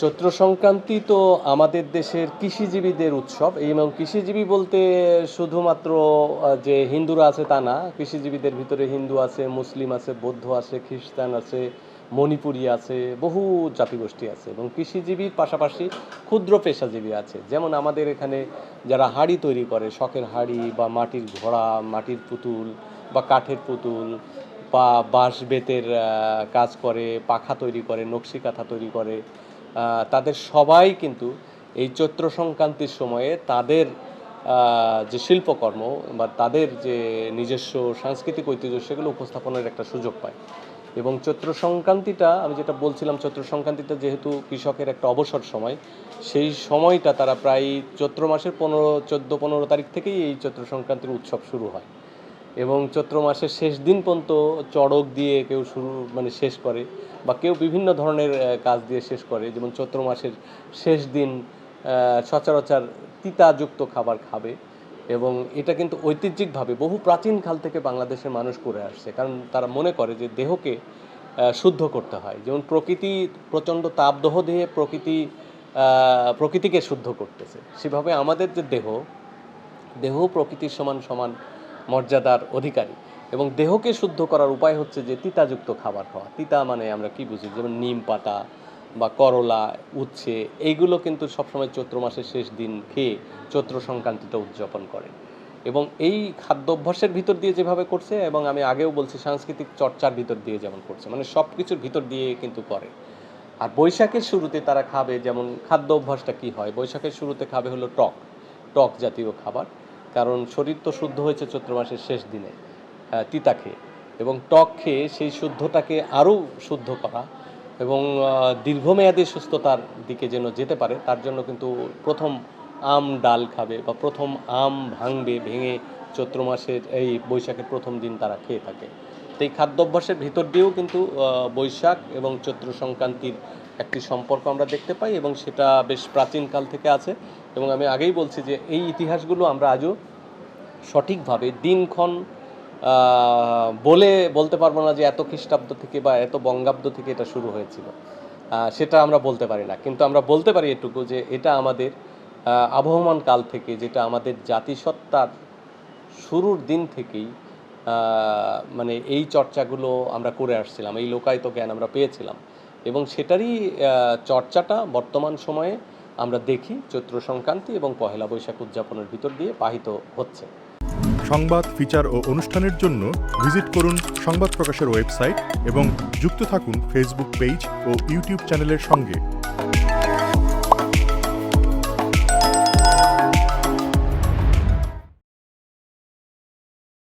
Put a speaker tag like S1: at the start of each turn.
S1: চৈত্র সংক্রান্তি তো আমাদের দেশের কৃষিজীবীদের উৎসব। এবং কৃষিজীবী বলতে শুধুমাত্র যে হিন্দুরা আছে তা না, কৃষিজীবীদের ভিতরে হিন্দু আছে, মুসলিম আছে, বৌদ্ধ আছে, খ্রিস্টান আছে, মণিপুরি আছে, বহু জাতিগোষ্ঠী আছে। এবং কৃষিজীবীর পাশাপাশি ক্ষুদ্র পেশাজীবী আছে। যেমন আমাদের এখানে যারা হাড়ি তৈরি করে, শখের হাড়ি বা মাটির ঘোড়া, মাটির পুতুল বা কাঠের পুতুল বা বাঁশ বেতের কাজ করে, পাখা তৈরি করে, নকশি কাঁথা তৈরি করে তাদের সবাই কিন্তু এই চৈত্র সংক্রান্তির সময়ে তাদের যে শিল্পকর্ম বা তাদের যে নিজস্ব সাংস্কৃতিক ঐতিহ্য সেগুলো উপস্থাপনের একটা সুযোগ পায়। এবং চৈত্র সংক্রান্তিটা, আমি যেটা বলছিলাম, চৈত্র সংক্রান্তিটা যেহেতু কৃষকের একটা অবসর সময়, সেই সময়টা তারা প্রায় চৈত্র মাসের পনেরো, চোদ্দ, পনেরো তারিখ থেকেই এই চৈত্র সংক্রান্তির উৎসব শুরু হয়। এবং চৈত্র মাসের শেষ দিন পর্যন্ত চড়ক দিয়ে কেউ শুরু মানে শেষ করে বা কেউ বিভিন্ন ধরনের কাজ দিয়ে শেষ করে। যেমন চৈত্র মাসের শেষ দিন সচরাচর তিতাযুক্ত খাবার খাবে এবং এটা কিন্তু ঐতিহ্যিকভাবে বহু প্রাচীন কাল থেকে বাংলাদেশের মানুষ করে আসছে। কারণ তারা মনে করে যে দেহকে শুদ্ধ করতে হয়। যেমন প্রকৃতি প্রচণ্ড তাপদহ দিয়ে প্রকৃতি প্রকৃতিকে শুদ্ধ করতেছে। সেভাবে আমাদের যে দেহ দেহ প্রকৃতির সমান সমান মর্যাদার অধিকারী। এবং দেহকে শুদ্ধ করার উপায় হচ্ছে যে তিতাযুক্ত খাবার খাওয়া। তিতা মানে আমরা কি বুঝি? যেমন নিম পাতা বা করলা, উচ্ছে, এইগুলো কিন্তু সবসময় চৈত্র মাসের শেষ দিন খেয়ে চৈত্র সংক্রান্তিটা উদযাপন করে। এবং এই খাদ্যাভ্যাসের ভিতর দিয়ে যেভাবে করছে এবং আমি আগেও বলছি সাংস্কৃতিক চর্চার ভিতর দিয়ে যেমন করছে মানে সব কিছুর ভিতর দিয়ে কিন্তু করে। আর বৈশাখের শুরুতে তারা খাবে, যেমন খাদ্য অভ্যাসটা কী হয়? বৈশাখের শুরুতে খাবে হলো টক টক জাতীয় খাবার। কারণ শরীর তো শুদ্ধ হয়েছে চৈত্র মাসের শেষ দিনে তিতা খেয়ে এবং টক খেয়ে সেই শুদ্ধটাকে আরও শুদ্ধ করা এবং দীর্ঘমেয়াদী সুস্থতার দিকে যেন যেতে পারে, তার জন্য কিন্তু প্রথম আম ডাল খাবে বা প্রথম আম ভাঙবে, ভেঙে চৈত্র মাসের এই বৈশাখের প্রথম দিন তারা খেয়ে থাকে। তো এই খাদ্যাভ্যাসের ভিতর দিয়েও কিন্তু বৈশাখ এবং চৈত্র সংক্রান্তির একটি সম্পর্ক আমরা দেখতে পাই এবং সেটা বেশ প্রাচীনকাল থেকে আছে এবং আমি আগেই বলছি যে এই ইতিহাসগুলো আমরা আজও সঠিকভাবে দিনক্ষণ বলে বলতে পারব না যে এত খ্রিস্টাব্দ থেকে বা এত বঙ্গাব্দ থেকে এটা শুরু হয়েছিল। সেটা আমরা বলতে পারি না। কিন্তু আমরা বলতে পারি এটুকু যে এটা আমাদের আবহমান কাল থেকে যেটা আমাদের জাতিসত্তার শুরুর দিন থেকেই মানে এই চর্চাগুলো আমরা করে আসছিলাম, এই লোকায়ত জ্ঞান আমরা পেয়েছিলাম। এবং সেটারই চর্চাটা বর্তমান সময়ে আমরা দেখি চৈত্র সংক্রান্তি এবং পহেলা বৈশাখ উদযাপনের ভিতর দিয়ে পাহিত হচ্ছে।
S2: সংবাদ, ফিচার ও অনুষ্ঠানের জন্য ভিজিট করুন সংবাদ প্রকাশের ওয়েবসাইট এবং যুক্ত থাকুন ফেসবুক পেজ ও ইউটিউব চ্যানেলের সঙ্গে।